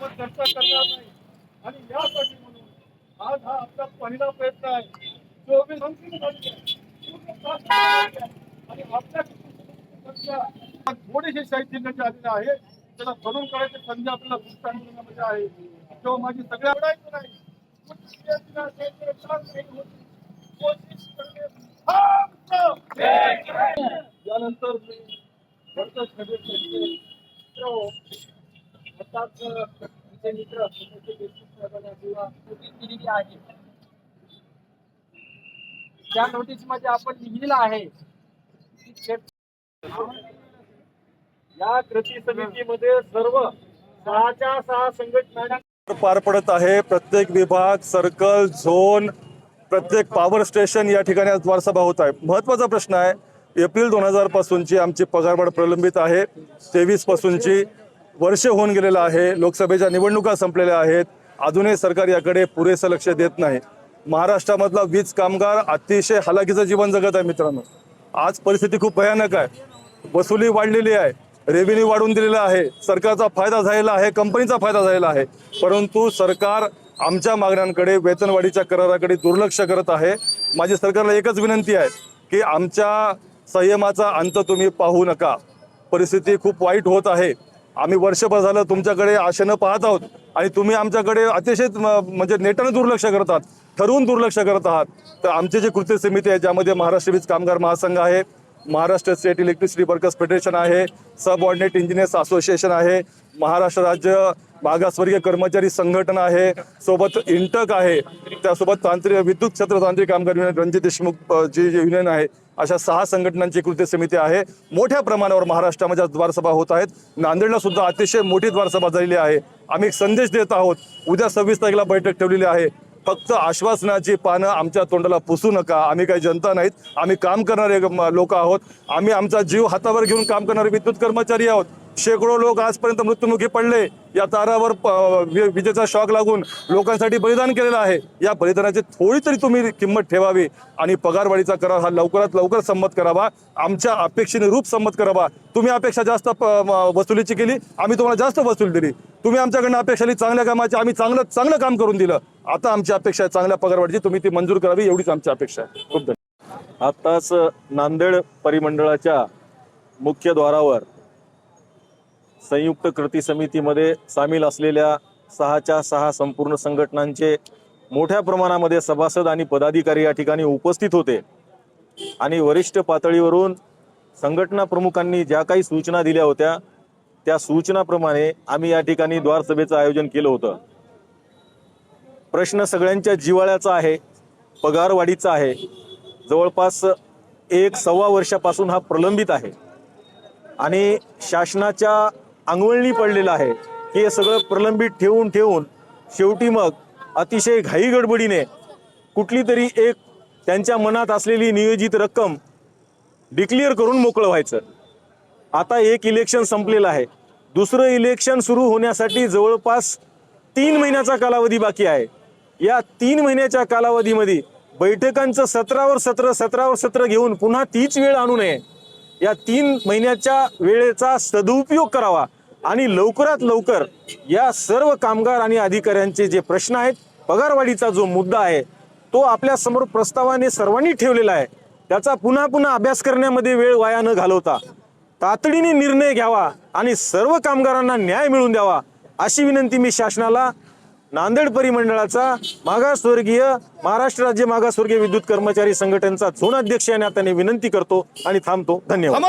चर्चा करणार नाही आणि यासाठी म्हणून आज हा आपला पहिला प्रयत्न आहे चोवीस आणि आपल्या थोडेसे थोडीशी साहित्य आलेली आहे. त्याला बनवून काढायची संधी आपल्याला भूषण मिळण्यामध्ये आहे. तेव्हा माझी सगळ्या आवडायचं नाही कोशिश करणे यानंतर मी सभेत मित्र नोटीस दिलेली आहे. त्या नोटीसमध्ये आपण लिहिलेलं आहे या कृती समितीमध्ये सर्व सहाच्या सहा संघटना पार पडत आहे. प्रत्येक विभाग सर्कल झोन प्रत्येक पॉवर स्टेशन या ठिकाणी आज वारसभा होत आहे. महत्त्वाचा प्रश्न आहे एप्रिल दोन हजार पासूनची आमची पगारवाढ प्रलंबित आहे. तेवीस पासूनची वर्ष होऊन गेलेलं आहे. लोकसभेच्या निवडणुका संपलेल्या आहेत. अजूनही सरकार याकडे पुरेसं लक्ष देत नाही. महाराष्ट्रामधला वीज कामगार अतिशय हलाखीचं जीवन जगत आहे मित्रांनो. आज परिस्थिती खूप भयानक आहे. वसुली वाढलेली आहे. रेव्हेन्यू वाढवून दिलेला आहे. सरकारचा फायदा झालेला आहे. कंपनीचा फायदा झालेला आहे. परंतु सरकार आमच्या मागण्यांकडे वेतनवाढीच्या कराराकडे दुर्लक्ष करत आहे. माझी सरकारला एकच विनंती आहे की आमच्या संयमाचा अंत तुम्ही पाहू नका. परिस्थिती खूप वाईट होत आहे. आम्ही वर्षभर झालं तुमच्याकडे आशेनं पाहत आहोत आणि तुम्ही आमच्याकडे अतिशय म- म्हणजे नेटानं दुर्लक्ष करत आहात ठरवून दुर्लक्ष करत आहात. तर आमची जी कृती समिती आहे ज्यामध्ये महाराष्ट्र वीज कामगार महासंघ आहे Maharashtra state electricity workers federation आहे सबऑर्डिनेट इंजिनियर्स असोसिएशन आहे महाराष्ट्र राज्य मागासवर्गीय कर्मचारी संघटना आहे सोबत इंटक आहे त्यासोबत तांत्रिक विद्युत क्षेत्र तांत्रिक कामगार युनियन रणजित देशमुख जी युनियन आहे अशा सहा संघटनांची कृती समिती आहे. मोठ्या प्रमाणावर महाराष्ट्रामध्ये द्वारसभा होत आहेत नांदेडला सुद्धा अतिशय मोठी द्वारसभा झालेली आहे. आम्ही एक संदेश देत आहोत उद्या सव्वीस तारखेला बैठक ठेवलेली आहे. फक्त आश्वासनाची पानं आमच्या तोंडाला पुसू नका आम्ही काही जनता नाहीत आम्ही काम करणारे लोक आहोत आम्ही आमचा जीव हातावर घेऊन काम करणारे विद्युत कर्मचारी आहोत. शेकडो लोक आजपर्यंत मृत्युमुखी पडले. या तारावर वि- विजेचा शॉक लागून लोकांसाठी बलिदान केलेलं आहे. या बलिदानाची थोडी तरी तुम्ही किंमत ठेवावी आणि पगारवाढीचा करार हा लवकरात लवकर संमत करावा. आमच्या अपेक्षेने रूप संमत करावा. तुम्ही अपेक्षा जास्त वसुलीची केली. आम्ही तुम्हाला जास्त वसुली दिली. तुम्ही आमच्याकडनं अपेक्षा चांगल्या कामाची आम्ही चांगलं चांगलं काम करून दिलं. आता आमची अपेक्षा आहे चांगल्या पगारवाढीची. तुम्ही ती मंजूर करावी. एवढीच आमची अपेक्षा आहे. खूप धन्यवाद. आत्ताच नांदेड परिमंडळाच्या मुख्य द्वारावर संयुक्त कृती समितीमध्ये सामील असलेल्या सहाच्या सहा संपूर्ण संघटनांचे मोठ्या प्रमाणामध्ये सभासद आणि पदाधिकारी या ठिकाणी उपस्थित होते. आणि वरिष्ठ पातळीवरून संघटना प्रमुखांनी ज्या काही सूचना दिल्या होत्या त्या सूचनाप्रमाणे आम्ही या ठिकाणी द्वारसभेचं आयोजन केलं होतं. प्रश्न सगळ्यांच्या जिवाळ्याचा आहे पगारवाढीचा आहे. जवळपास एक सव्वा वर्षापासून हा प्रलंबित आहे. आणि शासनाच्या अंगवळणी पडलेलं आहे. हे सगळं प्रलंबित ठेवून ठेवून शेवटी मग अतिशय घाई गडबडीने कुठली तरी एक त्यांच्या मनात असलेली नियोजित रक्कम डिक्लेअर करून मोकळं व्हायचं. आता एक इलेक्शन संपलेलं आहे. दुसरं इलेक्शन सुरू होण्यासाठी जवळपास तीन महिन्याचा कालावधी बाकी आहे. या तीन महिन्याच्या कालावधीमध्ये बैठकांचं सतरावर सत्र सतरावर सत्र घेऊन पुन्हा तीच वेळ आणू नये. या तीन महिन्याच्या वेळेचा सदुपयोग करावा आणि लवकरात लवकर या सर्व कामगार आणि अधिकाऱ्यांचे जे प्रश्न आहेत पगारवाढीचा जो मुद्दा आहे तो आपल्यासमोर प्रस्तावाने सर्वांनी ठेवलेला आहे. त्याचा पुन्हा पुन्हा अभ्यास करण्यामध्ये वेळ वाया न घालवता तातडीने निर्णय घ्यावा आणि सर्व कामगारांना न्याय मिळवून द्यावा अशी विनंती मी शासनाला नांदेड परिमंडळाचा मागासवर्गीय महाराष्ट्र राज्य मागासवर्गीय विद्युत कर्मचारी संघटनेचा झोन अध्यक्ष या नात्याने विनंती करतो आणि थांबतो. धन्यवाद.